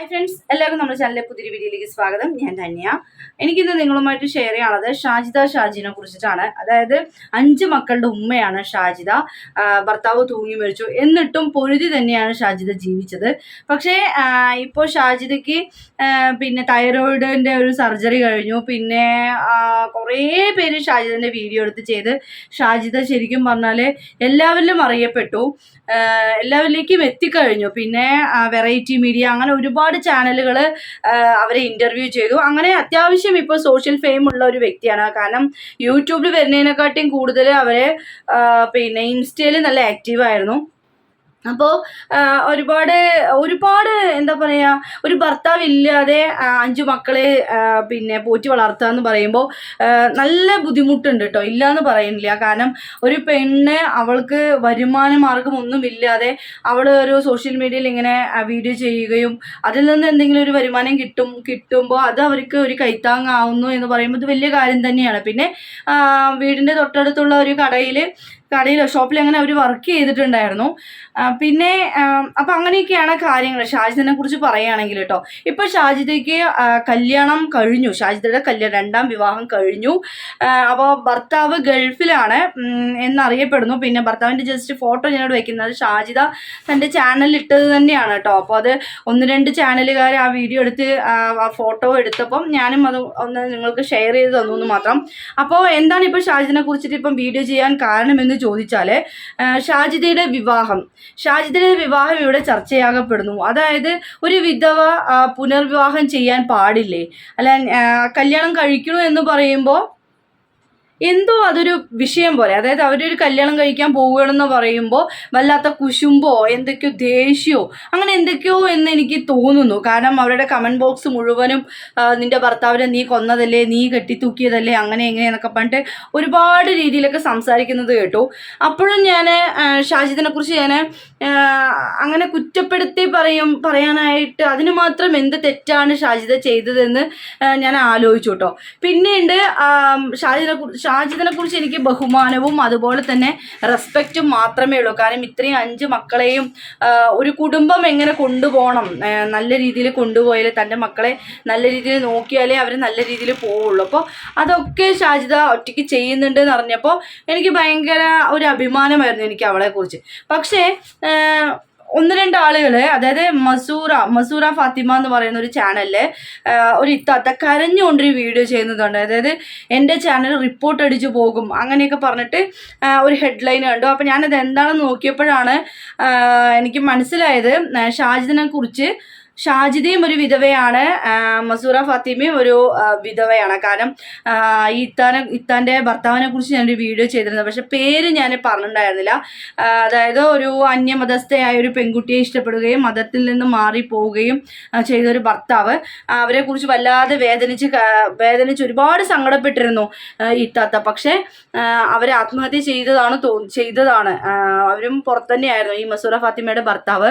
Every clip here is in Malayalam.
ഹായ് ഫ്രണ്ട്സ് എല്ലാവർക്കും നമ്മുടെ ചാനലിലെ പുതിയ വീഡിയോയിലേക്ക് സ്വാഗതം. ഞാൻ ധന്യ. എനിക്കിന്ന് നിങ്ങളുമായിട്ട് ഷെയർ ചെയ്യാനുള്ളത് ഷാജിദ ഷാജിനെ കുറിച്ചിട്ടാണ്. അതായത് അഞ്ച് മക്കളുടെ ഉമ്മയാണ് ഷാജിദ. ഭർത്താവ് തൂങ്ങി മരിച്ചു. എന്നിട്ടും പൊരുതി തന്നെയാണ് ഷാജിദ ജീവിച്ചത്. പക്ഷേ ഇപ്പോൾ ഷാജിദയ്ക്ക് പിന്നെ തൈറോയിഡിന്റെ ഒരു സർജറി കഴിഞ്ഞു. പിന്നെ കുറേ പേര് ഷാജിദന്റെ വീഡിയോ എടുത്ത് ചെയ്ത് ഷാജിദ ശരിക്കും പറഞ്ഞാൽ എല്ലാവരിലും അറിയപ്പെട്ടു. എല്ലാവരിലേക്കും എത്തിക്കഴിഞ്ഞു. പിന്നെ വെറൈറ്റി മീഡിയ അങ്ങനെ ഒരുപാട് ചാനലുകൾ അവരെ ഇന്റർവ്യൂ ചെയ്തു. അങ്ങനെ അത്യാവശ്യം ഇപ്പോൾ സോഷ്യൽ ഫെയിം ഉള്ള ഒരു വ്യക്തിയാണ്. കാരണം യൂട്യൂബിൽ വരുന്നതിനെക്കാട്ടിയും കൂടുതൽ അവരെ പിന്നെ ഇൻസ്റ്റയിൽ നല്ല ആക്റ്റീവായിരുന്നു അപ്പോൾ ഒരുപാട് ഒരുപാട് എന്താ പറയുക ഒരു ഭർത്താവ് ഇല്ലാതെ അഞ്ചു മക്കളെ പിന്നെ പോറ്റി വളർത്തുക എന്ന് പറയുമ്പോൾ നല്ല ബുദ്ധിമുട്ടുണ്ട് കേട്ടോ ഇല്ല എന്ന് പറയുന്നില്ല. കാരണം ഒരു പെണ്ണ് അവൾക്ക് വരുമാന മാർഗം ഒന്നുമില്ലാതെ അവൾ ഒരു സോഷ്യൽ മീഡിയയിൽ ഇങ്ങനെ വീഡിയോ ചെയ്യുകയും അതിൽ നിന്ന് എന്തെങ്കിലും ഒരു വരുമാനം കിട്ടും കിട്ടുമ്പോൾ അത് അവർക്ക് ഒരു കൈത്താങ്ങാവുന്നു എന്ന് പറയുമ്പോൾ ഇത് വലിയ കാര്യം തന്നെയാണ്. പിന്നെ വീടിന്റെ തൊട്ടടുത്തുള്ള ഒരു കടയിൽ കടയിലോ ഷോപ്പിലോ അങ്ങനെ അവർ വർക്ക് ചെയ്തിട്ടുണ്ടായിരുന്നു. പിന്നെ അപ്പം അങ്ങനെയൊക്കെയാണ് കാര്യങ്ങൾ. ഷാജിദിനെ കുറിച്ച് പറയുകയാണെങ്കിൽ കേട്ടോ. ഇപ്പോൾ ഷാജിദയ്ക്ക് കല്യാണം കഴിഞ്ഞു. ഷാജിദയുടെ കല്യാണം രണ്ടാം വിവാഹം കഴിഞ്ഞു. അപ്പോൾ ഭർത്താവ് ഗൾഫിലാണ് എന്നറിയപ്പെടുന്നു. പിന്നെ ഭർത്താവിന്റെ ജസ്റ്റ് ഫോട്ടോ ഞാനോട് വെക്കുന്നത്. ഷാജിദ തന്റെ ചാനലിൽ ഇട്ടത് തന്നെയാണ് കേട്ടോ. അപ്പോൾ അത് ഒന്ന് രണ്ട് ചാനലുകാർ ആ വീഡിയോ എടുത്ത് ആ ആ ഫോട്ടോ എടുത്തപ്പം ഞാനും അത് ഒന്ന് നിങ്ങൾക്ക് ഷെയർ ചെയ്ത് തന്നു എന്ന് മാത്രം. അപ്പോൾ എന്താണ് ഇപ്പോൾ ഷാജിദിനെ കുറിച്ചിട്ട് ഇപ്പം വീഡിയോ ചെയ്യാൻ കാരണമെന്ന് ചോദിച്ചാൽ ഷാജിദയുടെ വിവാഹം. ഷാജിദയുടെ വിവാഹം ഇവിടെ ചർച്ചയാകപ്പെടുന്നു. അതായത് ഒരു വിധവ പുനർവിവാഹം ചെയ്യാൻ പാടില്ലേ? അല്ല കല്യാണം കഴിക്കണു എന്ന് പറയുമ്പോൾ എന്തോ അതൊരു വിഷയം പോലെ. അതായത് അവരൊരു കല്യാണം കഴിക്കാൻ പോവുകയാണെന്ന് പറയുമ്പോൾ വല്ലാത്ത കുശുമ്പോ എന്തൊക്കെയോ ദേഷ്യമോ അങ്ങനെ എന്തൊക്കെയോ എന്ന് എനിക്ക് തോന്നുന്നു. കാരണം അവരുടെ കമന്റ് ബോക്സ് മുഴുവനും നിന്റെ ഭർത്താവിനെ നീ കൊന്നതല്ലേ നീ കെട്ടിത്തൂക്കിയതല്ലേ അങ്ങനെ എങ്ങനെയെന്നൊക്കെ പറഞ്ഞിട്ട് ഒരുപാട് രീതിയിലൊക്കെ സംസാരിക്കുന്നത് കേട്ടു. അപ്പോഴും ഞാൻ ഷാജിദിനെ കുറിച്ച് ഞാൻ അങ്ങനെ കുറ്റപ്പെടുത്തി പറയും പറയാനായിട്ട് അതിന് മാത്രം എന്ത് തെറ്റാണ് ഷാജിദ ചെയ്തതെന്ന് ഞാൻ ആലോചിച്ചു കേട്ടോ. പിന്നീട് ഷാജിദിനെ കുറിച്ച് ഷാജിദിനെ കുറിച്ച് എനിക്ക് ബഹുമാനവും അതുപോലെ തന്നെ റെസ്പെക്റ്റും മാത്രമേ ഉള്ളൂ. കാരണം ഇത്രയും അഞ്ച് മക്കളെയും ഒരു കുടുംബം എങ്ങനെ കൊണ്ടുപോകണം? നല്ല രീതിയിൽ കൊണ്ടുപോയാലേ തന്റെ മക്കളെ നല്ല രീതിയിൽ നോക്കിയാലേ അവർ നല്ല രീതിയിൽ പോവുള്ളൂ. അപ്പോൾ അതൊക്കെ ഷാജിദ ഒറ്റയ്ക്ക് ചെയ്യുന്നുണ്ട് എന്ന് അറിഞ്ഞപ്പോൾ എനിക്ക് ഭയങ്കര ഒരു അഭിമാനമായിരുന്നു എനിക്ക് അവളെക്കുറിച്ച്. പക്ഷേ ഒന്ന് രണ്ട് ആളുകൾ അതായത് മസൂറ മസൂറ ഫാത്തിമ എന്ന് പറയുന്ന ഒരു ചാനലിൽ ഒരു ഇത്താത്ത കരഞ്ഞുകൊണ്ടൊരു വീഡിയോ ചെയ്യുന്നതുണ്ട്. അതായത് എന്റെ ചാനൽ റിപ്പോർട്ട് അടിച്ചു പോകും. അങ്ങനെയൊക്കെ പറഞ്ഞിട്ട് ഒരു ഹെഡ്ലൈൻ കണ്ടു. അപ്പോൾ ഞാനത് എന്താണെന്ന് നോക്കിയപ്പോഴാണ് എനിക്ക് മനസ്സിലായത് ഷാജിദിനെ കുറിച്ച് ഷാജിദയും ഒരു വിധവയാണ് മസൂറ ഫാത്തിമയും ഒരു വിധവയാണ്. കാരണം ഇത്താനെ ഇത്താന്റെ ഭർത്താവിനെ കുറിച്ച് ഞാനൊരു വീഡിയോ ചെയ്തിരുന്നു. പക്ഷെ പേര് ഞാൻ പറഞ്ഞിട്ടുണ്ടായിരുന്നില്ല. അതായത് ഒരു അന്യമതസ്ഥയായ ഒരു പെൺകുട്ടിയെ ഇഷ്ടപ്പെടുകയും മതത്തിൽ നിന്ന് മാറി പോവുകയും ചെയ്ത ഒരു ഭർത്താവ് അവരെ കുറിച്ച് വല്ലാതെ വേദനിച്ച് വേദനിച്ച് ഒരുപാട് സങ്കടപ്പെട്ടിരുന്നു ഇത്താത്ത. പക്ഷേ അവരെ ആത്മഹത്യ ചെയ്തതാണ് തോ ചെയ്തതാണ്. അവരും പുറത്ത് തന്നെയായിരുന്നു ഈ മസൂറ ഫാത്തിമയുടെ ഭർത്താവ്.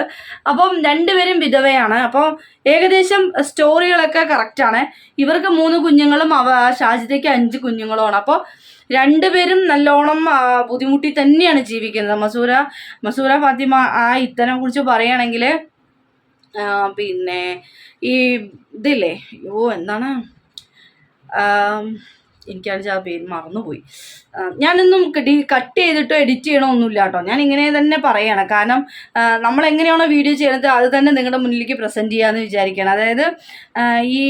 അപ്പം രണ്ടുപേരും വിധവയാണ്. അപ്പോൾ ഏകദേശം സ്റ്റോറികളൊക്കെ കറക്റ്റാണ് ഇവർക്ക് മൂന്ന് കുഞ്ഞുങ്ങളും അവ ഷാജിദയ്ക്ക് അഞ്ച് കുഞ്ഞുങ്ങളുമാണ്. അപ്പോൾ രണ്ടുപേരും നല്ലോണം ബുദ്ധിമുട്ടി തന്നെയാണ് ജീവിക്കുന്നത്. മസൂര മസൂര ഫാത്തിമ ആ ഇത്തനെ കുറിച്ച് പറയുകയാണെങ്കിൽ പിന്നെ ഈ ഇതില്ലേ? ഓ എന്താണ്? എനിക്കാണെങ്കിൽ ആ പേര് മറന്നുപോയി. ഞാനൊന്നും കട്ട് ചെയ്തിട്ടോ എഡിറ്റ് ചെയ്യണമൊന്നുമില്ല കേട്ടോ. ഞാൻ ഇങ്ങനെ തന്നെ പറയണം. കാരണം നമ്മൾ എങ്ങനെയാണോ വീഡിയോ ചെയ്യുന്നത് അത് തന്നെ നിങ്ങളുടെ മുന്നിലേക്ക് പ്രസന്റ് ചെയ്യാമെന്ന് വിചാരിക്കണം. അതായത് ഈ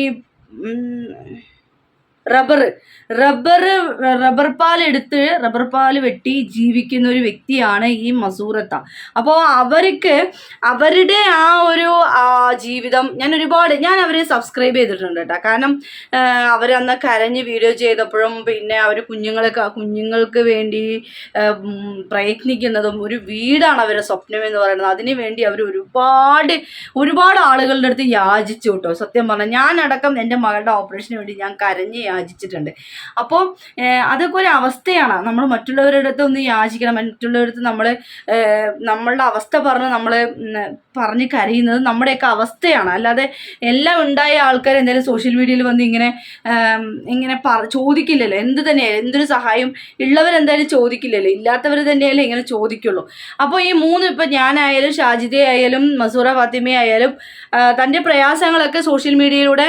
റബ്ബർ റബ്ബർ റബ്ബർ പാൽ എടുത്ത് റബ്ബർ പാൽ വെട്ടി ജീവിക്കുന്ന ഒരു വ്യക്തിയാണ് ഈ മസൂറത്ത. അപ്പോൾ അവർക്ക് അവരുടെ ആ ഒരു ജീവിതം ഞാൻ ഒരുപാട് ഞാൻ അവരെ സബ്സ്ക്രൈബ് ചെയ്തിട്ടുണ്ട് കേട്ടോ. കാരണം അവരന്ന് കരഞ്ഞ് വീഡിയോ ചെയ്തപ്പോഴും പിന്നെ അവർ കുഞ്ഞുങ്ങൾക്ക് കുഞ്ഞുങ്ങൾക്ക് വേണ്ടി പ്രയത്നിക്കുന്നതും ഒരു വീടാണ് അവരുടെ സ്വപ്നം എന്ന് പറയുന്നത്. അതിന് വേണ്ടി അവർ ഒരുപാട് ഒരുപാട് ആളുകളുടെ അടുത്ത് യാചിച്ചു കേട്ടോ. സത്യം പറഞ്ഞാൽ ഞാനടക്കം എന്റെ മകളുടെ ഓപ്പറേഷന് വേണ്ടി ഞാൻ കരഞ്ഞ് യാചിച്ചിട്ടുണ്ട്. അപ്പോൾ അതൊക്കെ ഒരു അവസ്ഥയാണ്. നമ്മൾ മറ്റുള്ളവരുടെ അടുത്ത് ഒന്ന് യാചിക്കണം. മറ്റുള്ളവരുടെ അടുത്ത് നമ്മൾ നമ്മളുടെ അവസ്ഥ പറഞ്ഞ് നമ്മൾ പറഞ്ഞ് കരയുന്നത് നമ്മുടെയൊക്കെ അവസ്ഥയാണ്. അല്ലാതെ എല്ലാം ഉണ്ടായ ആൾക്കാർ എന്തായാലും സോഷ്യൽ മീഡിയയിൽ വന്ന് ഇങ്ങനെ ഇങ്ങനെ പറ ചോദിക്കില്ലല്ലോ. എന്ത് തന്നെയായാലും എന്തൊരു സഹായം ഉള്ളവരെന്തായാലും ചോദിക്കില്ലല്ലോ. ഇല്ലാത്തവർ തന്നെയല്ലേ ഇങ്ങനെ ചോദിക്കുള്ളൂ. അപ്പോൾ ഈ മൂന്ന് ഇപ്പം ഞാനായാലും ഷാജിദയായാലും മസൂറ ഫാത്തിമയായാലും തന്റെ പ്രയാസങ്ങളൊക്കെ സോഷ്യൽ മീഡിയയിലൂടെ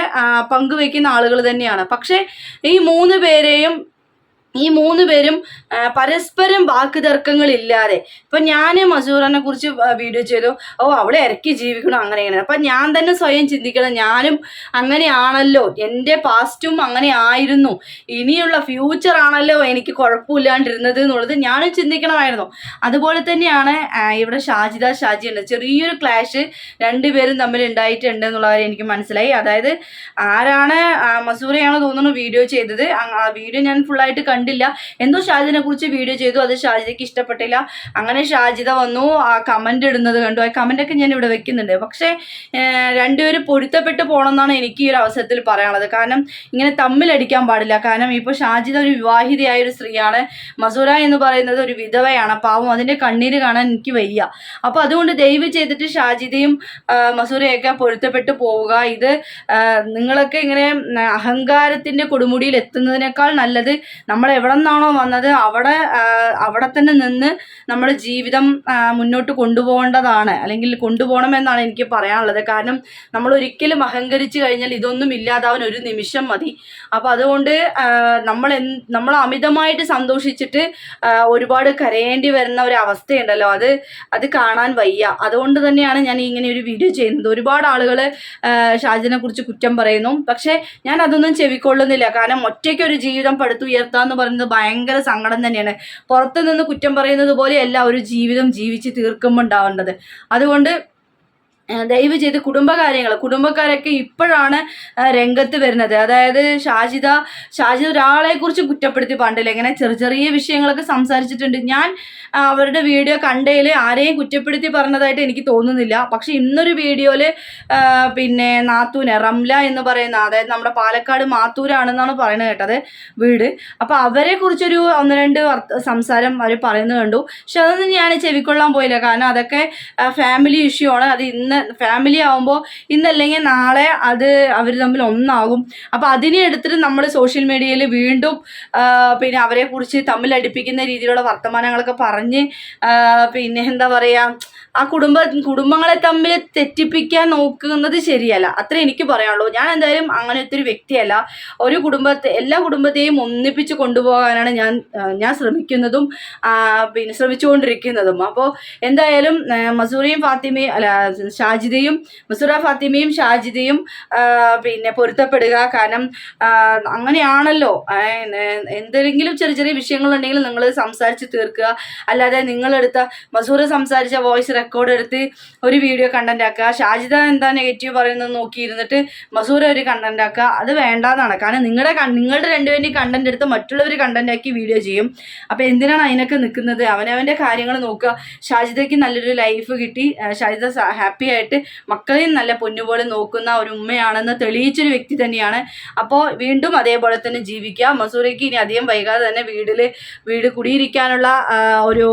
പങ്കുവയ്ക്കുന്ന ആളുകൾ തന്നെയാണ്. പക്ഷേ ഈ മൂന്ന് പേരെയും ഈ മൂന്ന് പേരും പരസ്പരം വാക്ക് തർക്കങ്ങളില്ലാതെ. ഇപ്പൊ ഞാൻ മസൂറിനെ കുറിച്ച് വീഡിയോ ചെയ്തു. ഓ അവളെ ഇറക്കി ജീവിക്കണം അങ്ങനെ ഇങ്ങനെ. അപ്പൊ ഞാൻ തന്നെ സ്വയം ചിന്തിക്കണം. ഞാനും അങ്ങനെയാണല്ലോ. എന്റെ പാസ്റ്റും അങ്ങനെ ആയിരുന്നു. ഇനിയുള്ള ഫ്യൂച്ചർ ആണല്ലോ എനിക്ക് കുഴപ്പമില്ലാണ്ടിരുന്നത് എന്നുള്ളത് ഞാനും ചിന്തിക്കണമായിരുന്നു. അതുപോലെ തന്നെയാണ് ഇവിടെ ഷാജിദ ഷാജി ഉണ്ട്. ചെറിയൊരു ക്ലാഷ് രണ്ടുപേരും തമ്മിൽ ഉണ്ടായിട്ടുണ്ട് എന്നുള്ള കാര്യം എനിക്ക് മനസ്സിലായി. അതായത് ആരാണ് മസൂറയാണോ തോന്നുന്നു വീഡിയോ ചെയ്തത്. ആ വീഡിയോ ഞാൻ ഫുള്ളായിട്ട് കണ്ടില്ല. എന്തോ ഷാജിനെ കുറിച്ച് വീഡിയോ ചെയ്തു. അത് ഷാജിദയ്ക്ക് ഇഷ്ടപ്പെട്ടില്ല. അങ്ങനെ ഷാജിദ വന്നു ആ കമന്റ് ഇടുന്നത് കണ്ടു. ആ കമന്റ് ഒക്കെ ഞാൻ ഇവിടെ വെക്കുന്നുണ്ട്. പക്ഷേ രണ്ടുപേരും പൊരുത്തപ്പെട്ട് പോകണമെന്നാണ് എനിക്ക് ഈ ഒരു അവസരത്തിൽ പറയാനുള്ളത്. കാരണം ഇങ്ങനെ തമ്മിലടിക്കാൻ പാടില്ല. കാരണം ഇപ്പോൾ ഷാജിദ ഒരു വിവാഹിതയായ ഒരു സ്ത്രീയാണ്. മസൂര എന്ന് പറയുന്നത് ഒരു വിധവയാണ്. പാവം അതിന്റെ കണ്ണീര് കാണാൻ എനിക്ക് വയ്യ. അപ്പോൾ അതുകൊണ്ട് ദയവ് ചെയ്തിട്ട് ഷാജിദയും മസൂരയൊക്കെ പൊരുത്തപ്പെട്ട് പോവുക. ഇത് നിങ്ങളൊക്കെ ഇങ്ങനെ അഹങ്കാരത്തിന്റെ കൊടുമുടിയിൽ എത്തുന്നതിനേക്കാൾ നല്ലത് നമ്മൾ എവിടെ നിന്നാണോ വന്നത് അവിടെ അവിടെ തന്നെ നിന്ന് നമ്മുടെ ജീവിതം മുന്നോട്ട് കൊണ്ടുപോകേണ്ടതാണ്. അല്ലെങ്കിൽ കൊണ്ടുപോകണമെന്നാണ് എനിക്ക് പറയാനുള്ളത്. കാരണം നമ്മൾ ഒരിക്കലും അഹങ്കരിച്ചു കഴിഞ്ഞാൽ ഇതൊന്നും ഇല്ലാതാവാൻ ഒരു നിമിഷം മതി. അപ്പോൾ അതുകൊണ്ട് നമ്മൾ നമ്മൾ അമിതമായിട്ട് സന്തോഷിച്ചിട്ട് ഒരുപാട് കരയേണ്ടി വരുന്ന ഒരു അവസ്ഥയുണ്ടല്ലോ. അത് അത് കാണാൻ വയ്യ. അതുകൊണ്ട് തന്നെയാണ് ഞാൻ ഇങ്ങനെ ഒരു വീഡിയോ ചെയ്യുന്നത്. ഒരുപാട് ആളുകൾ ഷാജിനെ കുറിച്ച് കുറ്റം പറയുന്നു. പക്ഷെ ഞാൻ അതൊന്നും ചെവിക്കൊള്ളുന്നില്ല. കാരണം ഒറ്റയ്ക്ക് ഒരു ജീവിതം പടുത്തുയർത്താന്ന് പറയുന്നത് ഭയങ്കര സങ്കടം തന്നെയാണ്. പുറത്തു നിന്ന് കുറ്റം പറയുന്നത് പോലെയല്ല ഒരു ജീവിതം ജീവിച്ച് തീർക്കുമ്പോൾ ഉണ്ടാവേണ്ടത് അതുകൊണ്ട് ദയവ് ചെയ്ത് കുടുംബകാര്യങ്ങൾ കുടുംബക്കാരൊക്കെ ഇപ്പോഴാണ് രംഗത്ത് വരുന്നത്. അതായത് ഷാജിദ ഷാജിദ ഒരാളെ കുറിച്ച് കുറ്റപ്പെടുത്തി പണ്ടില്ല. ഇങ്ങനെ ചെറിയ ചെറിയ വിഷയങ്ങളൊക്കെ സംസാരിച്ചിട്ടുണ്ട്. ഞാൻ അവരുടെ വീഡിയോ കണ്ടതിൽ ആരെയും കുറ്റപ്പെടുത്തി പറഞ്ഞതായിട്ട് എനിക്ക് തോന്നുന്നില്ല. പക്ഷെ ഇന്നൊരു വീഡിയോയിൽ പിന്നെ നാത്തൂനെ റംല എന്ന് പറയുന്ന അതായത് നമ്മുടെ പാലക്കാട് മാത്തൂരാണെന്നാണ് പറയുന്നത് കേട്ടത് വീട്. അപ്പോൾ അവരെ കുറിച്ചൊരു ഒന്ന് രണ്ട് സംസാരം അവർ പറയുന്നത് കണ്ടു. പക്ഷെ അതൊന്നും ഞാൻ ചെവിക്കൊള്ളാൻ പോയില്ല. കാരണം അതൊക്കെ ഫാമിലി ഇഷ്യൂ ആണ്. അത് ഇന്ന് ഫാമിലി ആവുമ്പോൾ ഇന്നല്ലെങ്കിൽ നാളെ അത് അവർ തമ്മിൽ ഒന്നാകും. അപ്പോൾ അതിനെ എടുത്തിട്ട് നമ്മൾ സോഷ്യൽ മീഡിയയിൽ വീണ്ടും പിന്നെ അവരെ കുറിച്ച് തമ്മിൽ അടുപ്പിക്കുന്ന രീതിയിലുള്ള വർത്തമാനങ്ങളൊക്കെ പറഞ്ഞ് പിന്നെ എന്താ പറയുക ആ കുടുംബ കുടുംബങ്ങളെ തമ്മിൽ തെറ്റിപ്പിക്കാൻ നോക്കുന്നത് ശരിയല്ല. അത്ര എനിക്ക് പറയാനുള്ളൂ. ഞാൻ എന്തായാലും അങ്ങനത്തെ ഒരു വ്യക്തിയല്ല. ഒരു കുടുംബത്തെ എല്ലാ കുടുംബത്തെയും ഒന്നിപ്പിച്ച് കൊണ്ടുപോകാനാണ് ഞാൻ ഞാൻ ശ്രമിക്കുന്നതും പിന്നെ ശ്രമിച്ചുകൊണ്ടിരിക്കുന്നതും. അപ്പോൾ എന്തായാലും മസൂറിയും ഫാത്തിമയും അല്ല ഷാജിദയും മസൂറ ഫാത്തിമയും ഷാജിദയും പിന്നെ പൊരുത്തപ്പെടുക. കാരണം അങ്ങനെയാണല്ലോ. എന്തെങ്കിലും ചെറിയ ചെറിയ വിഷയങ്ങളുണ്ടെങ്കിൽ നിങ്ങൾ സംസാരിച്ച് തീർക്കുക. അല്ലാതെ നിങ്ങളെടുത്ത മസൂറ സംസാരിച്ച വോയിസ് റെക്കോർഡ് എടുത്ത് ഒരു വീഡിയോ കണ്ടന്റ് ആക്കുക. ഷാജിദ എന്താ നെഗറ്റീവ് പറയുന്നത് നോക്കിയിരുന്നിട്ട് മസൂര ഒരു കണ്ടന്റ് ആക്കുക. അത് വേണ്ടാന്നാണ്. കാരണം നിങ്ങളുടെ നിങ്ങളുടെ രണ്ടുപേരുടെയും കണ്ടന്റ് എടുത്ത് മറ്റുള്ളവർ കണ്ടന്റ് ആക്കി വീഡിയോ ചെയ്യും. അപ്പോൾ എന്തിനാണ് അതിനൊക്കെ നിൽക്കുന്നത്? അവനവന്റെ കാര്യങ്ങൾ നോക്കുക. ഷാജിദയ്ക്ക് നല്ലൊരു ലൈഫ് കിട്ടി. ഷാജിദ ഹാപ്പി ആയിട്ട് മക്കളെയും നല്ല പൊന്നുപോലെ നോക്കുന്ന ഒരു ഉമ്മയാണെന്ന് തെളിയിച്ചൊരു വ്യക്തി തന്നെയാണ്. അപ്പോൾ വീണ്ടും അതേപോലെ തന്നെ ജീവിക്കുക. മസൂറിക്ക് ഇനി അധികം വൈകാതെ തന്നെ വീട്ടിൽ വീട് കുടിയിരിക്കാനുള്ള ഒരു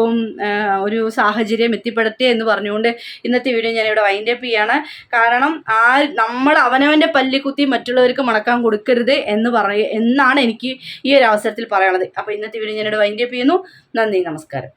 ഒരു സാഹചര്യം എത്തിപ്പെടുത്തി എന്ന് പറഞ്ഞുകൊണ്ട് ഇന്നത്തെ വീഡിയോ ഞാൻ ഇവിടെ വൈൻഡ് അപ്പ് ചെയ്യാണ്. കാരണം ആ നമ്മൾ അവനവന്റെ പല്ലി കുത്തി മറ്റുള്ളവർക്ക് മണക്കാൻ കൊടുക്കരുത് എന്ന് പറയ എന്നാണ് എനിക്ക് ഈ ഒരു അവസരത്തിൽ പറയാനുള്ളത്. അപ്പോൾ ഇന്നത്തെ വീഡിയോ ഞാനിവിടെ വൈൻഡ് അപ്പ് ചെയ്യുന്നു. നന്ദി നമസ്കാരം.